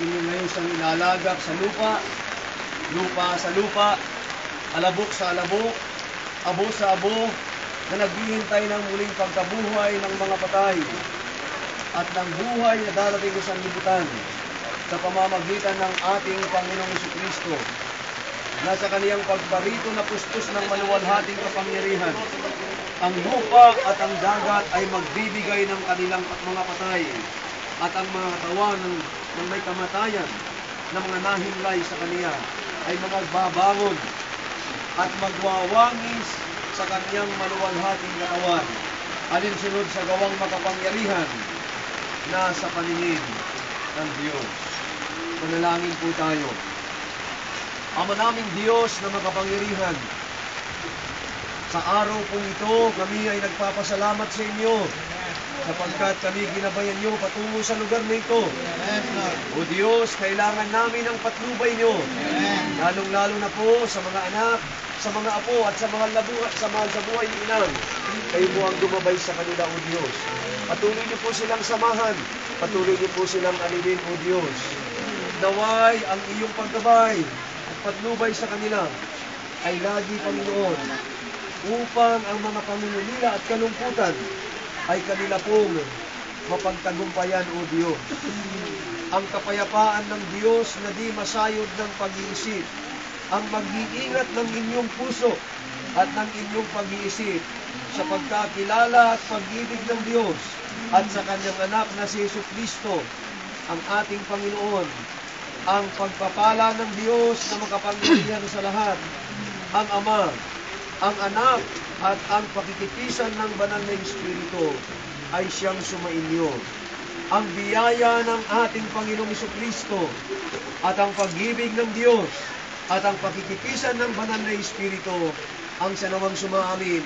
inyo ngayon siyang ilalagak sa lupa, lupa sa lupa, alabok sa alabok, abo sa abo, na naghihintay ng muling pagkabuhay ng mga patay. At ng buhay na darating sa libutan. Sa pamamagitan ng ating Panginoong Kristo na sa kaniyang pagbarito na pustos ng maluwalhating kapangyarihan. Ang lupa at ang dagat ay magbibigay ng kanilang mga patay at ang mga katawan ng, ng may kamatayan na mga nahimlay sa kaniya ay mga babangon at magwawangis sa kaniyang maluwalhating katawan alinsunod sa gawang makapangyarihan na sa paningin ng Diyos. Manalangin po tayo. Ama naming Diyos na makapangyarihan, sa araw pong ito, kami ay nagpapasalamat sa inyo sapagkat kami ginabayan niyo patungo sa lugar na ito. O Diyos, kailangan namin ang patnubay niyo. Lalong-lalo na po sa mga anak, sa mga apo at sa mga labu sa mga sa buhay inang. Kayo mo ang gumabay sa kanila, O Diyos. Patuloy niyo po silang samahan. Patuloy niyo po silang alibin, O Diyos. Naway ang iyong paggabay at patnubay sa kanila ay lagi, Panginoon, upang ang mga pangunulila at kalungkutan ay kanila pong mapagtagumpayan, O Diyos. Ang kapayapaan ng Diyos na di masayod ng pag-iisip, ang mag-iingat ng inyong puso at ng inyong pag-iisip sa pagkakilala at pag-ibig ng Diyos at sa kanyang anak na si Yesu Kristo, ang ating Panginoon, ang pagpapala ng Diyos na makapangyarihan sa lahat, ang Ama, ang Anak, at ang pakikipisan ng banal na Espiritu ay siyang sumainyo. Ang biyaya ng ating Panginoong Kristo at ang pag-ibig ng Diyos at ang pakikipisan ng banal na Espiritu ang sanawang sumaamin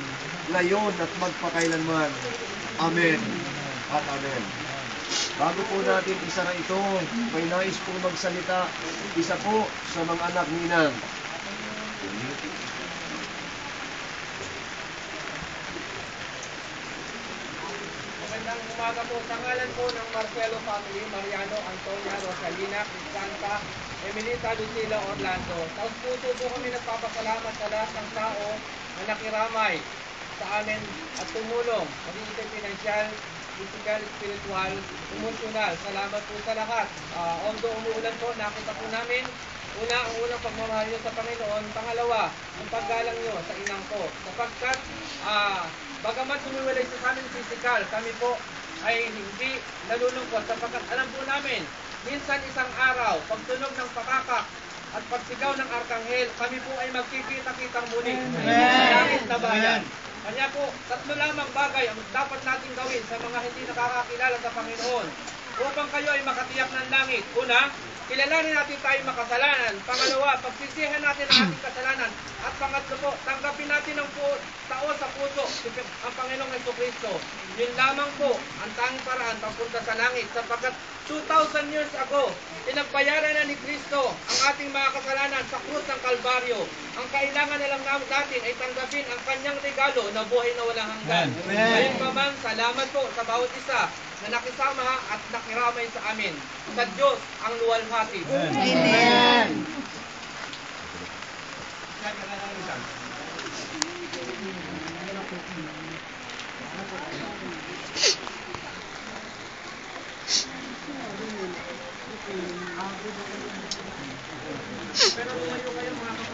ngayon at magpakailanman. Amen at Amen. Bago po natin isa na ito, may nais po magsalita isa po sa mga anak ni Inang. Magandang umaga po. Sa ngalan po ng Marcelo family, Mariano, Antonia, Rosalina, Santa, Emilita, Lucila, Orlando. Taos puso po kami nagpapasalamat sa lahat ng tao na nakiramay sa amin at tumulong, maging ito pinansyal, physical, spiritual, emotional. Salamat po sa lahat. Uh, although umuulan po, nakita po namin Una, ang unang pagmamahal nyo sa Panginoon. Pangalawa, ang paggalang nyo sa inang ko. Sapagkat, ah, bagamat sumiwalay sa amin physical, kami po ay hindi nalulungkot sapagkat alam po namin, minsan isang araw, pagtunog ng pakakak at pagsigaw ng arkanghel, kami po ay magkikita-kitang muli sa langit na bayan. Kanya po, tatlo lamang bagay ang dapat natin gawin sa mga hindi nakakakilala sa Panginoon upang kayo ay makatiyak ng langit. Una, kilalanin natin tayo makasalanan. Pangalawa, pagsisihan natin ang ating kasalanan. At pangatlo po, tanggapin natin ang po, tao sa puso, ang Panginoong Yeso Kristo. Yun lamang po, ang tanging paraan papunta sa langit. Sapagkat 2,000 years ago, pinagbayaran na ni Kristo ang ating mga kasalanan sa krus ng Kalbaryo. Ang kailangan na lang natin ay tanggapin ang kanyang regalo na buhay na walang hanggan. Ngayon pa man, salamat po sa bawat isa na nakisama at nakiramay sa amin. Sa Diyos ang luwalhati. Amen. Pero tumayo kayo mga kapatid.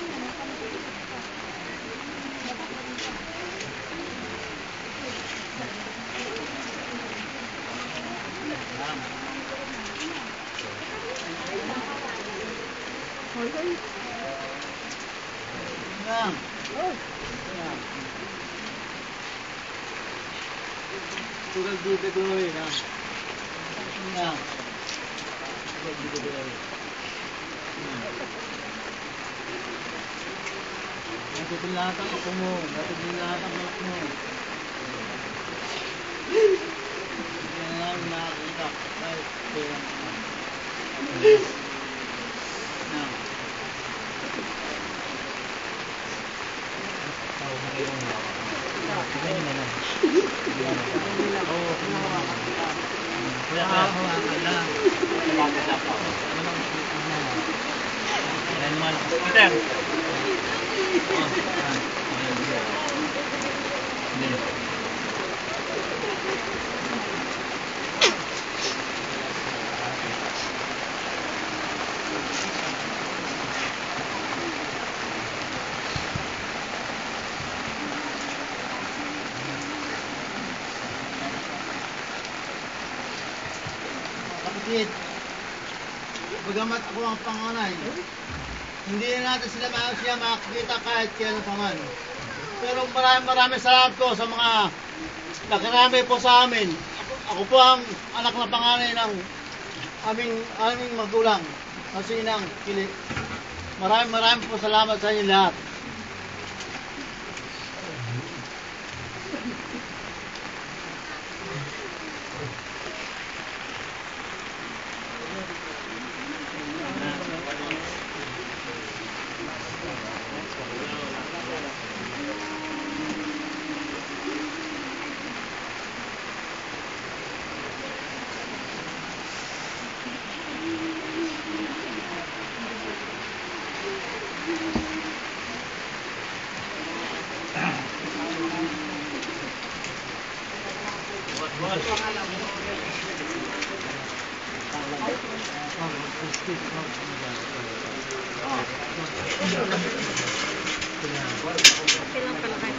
lang. Tugal dito ko na yun, ha? Na. Tugal dito ko na yun. Natutol lahat ang ako mo. Natutol lahat ang anak mo. Hindi na namin nakakita. Ay, kailangan ko. Kaya hawakan lang. Ayan naman. Peter! Kapatid, bagamat ako ang panganay, hindi na natin sila ma- siya makikita kahit kailan pa man. Pero maraming maraming salamat po sa mga nakarami po sa amin. Ako, po ang anak na panganay ng aming, aming magulang, kasi ng kili. Maraming maraming po salamat sa inyo lahat. Okay lang pala kahit